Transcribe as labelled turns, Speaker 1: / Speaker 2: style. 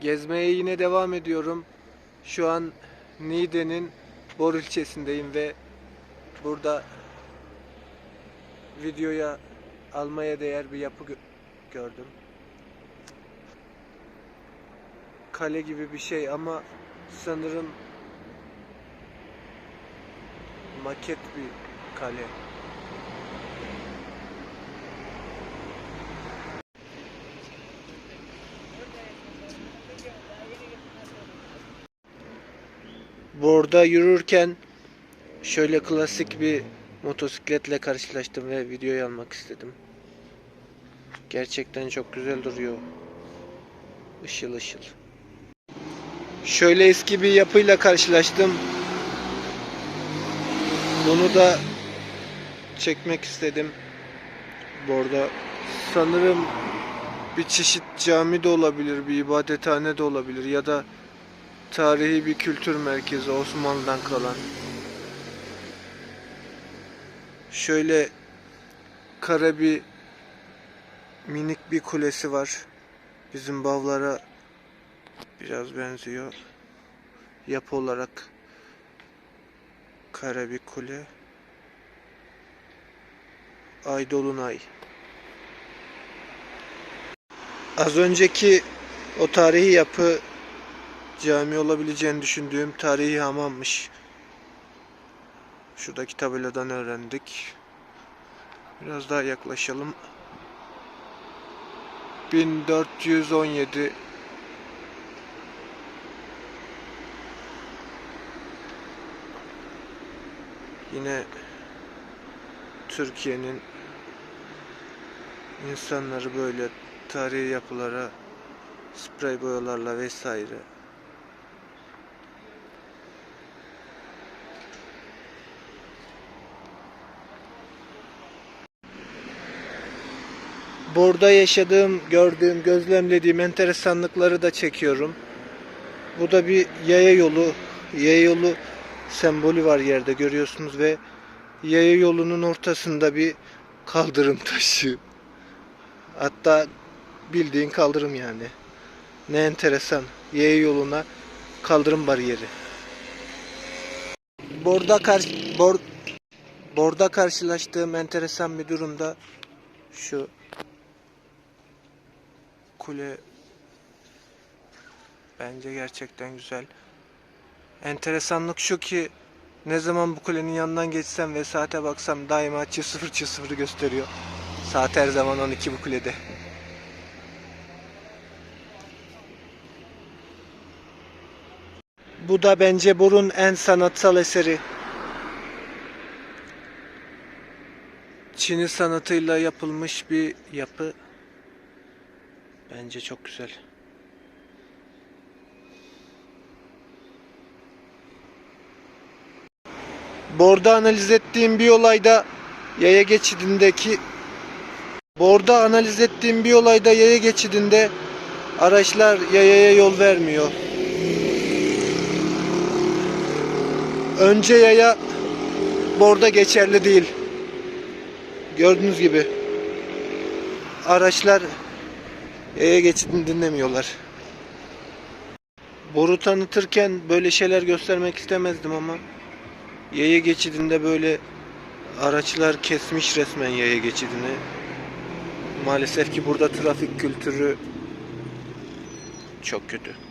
Speaker 1: Gezmeye yine devam ediyorum. Şu an Niğde'nin Bor ilçesindeyim ve burada videoya almaya değer bir yapı gö- gördüm. Kale gibi bir şey ama sanırım maket bir kale. Borda yürürken şöyle klasik bir motosikletle karşılaştım ve videoyu almak istedim. Gerçekten çok güzel duruyor. Işıl ışıl. Şöyle eski bir yapıyla karşılaştım. Bunu da çekmek istedim. Borda sanırım bir çeşit cami de olabilir, bir ibadethane de olabilir ya da tarihi bir kültür merkezi Osmanlı'dan kalan. Şöyle kara bir minik bir kulesi var. Bizim bavlara biraz benziyor. Yapı olarak kara bir kule. Ay Dolunay. Az önceki o tarihi yapı cami olabileceğini düşündüğüm tarihi hamammış. Şuradaki tabeladan öğrendik. Biraz daha yaklaşalım. 1417 Yine Türkiye'nin insanları böyle tarihi yapılara sprey boyalarla vesaire Burada yaşadığım, gördüğüm, gözlemlediğim enteresanlıkları da çekiyorum. Bu da bir yaya yolu. Yaya yolu sembolü var yerde görüyorsunuz ve yaya yolunun ortasında bir kaldırım taşı. Hatta bildiğin kaldırım yani. Ne enteresan. Yaya yoluna kaldırım bariyeri. Borda karşı bor, borda karşılaştığım enteresan bir durumda şu kule bence gerçekten güzel. Enteresanlık şu ki ne zaman bu kulenin yanından geçsem ve saate baksam daima çift sıfır çift sıfır gösteriyor. Saat her zaman 12 bu kulede. Bu da bence Bor'un en sanatsal eseri. Çin'i sanatıyla yapılmış bir yapı. Bence çok güzel. Borda analiz ettiğim bir olayda yaya geçidindeki Borda analiz ettiğim bir olayda yaya geçidinde araçlar yayaya yol vermiyor. Önce yaya borda geçerli değil. Gördüğünüz gibi araçlar yaya geçidini dinlemiyorlar. Boru tanıtırken böyle şeyler göstermek istemezdim ama yaya geçidinde böyle araçlar kesmiş resmen yaya geçidini. Maalesef ki burada trafik kültürü çok kötü.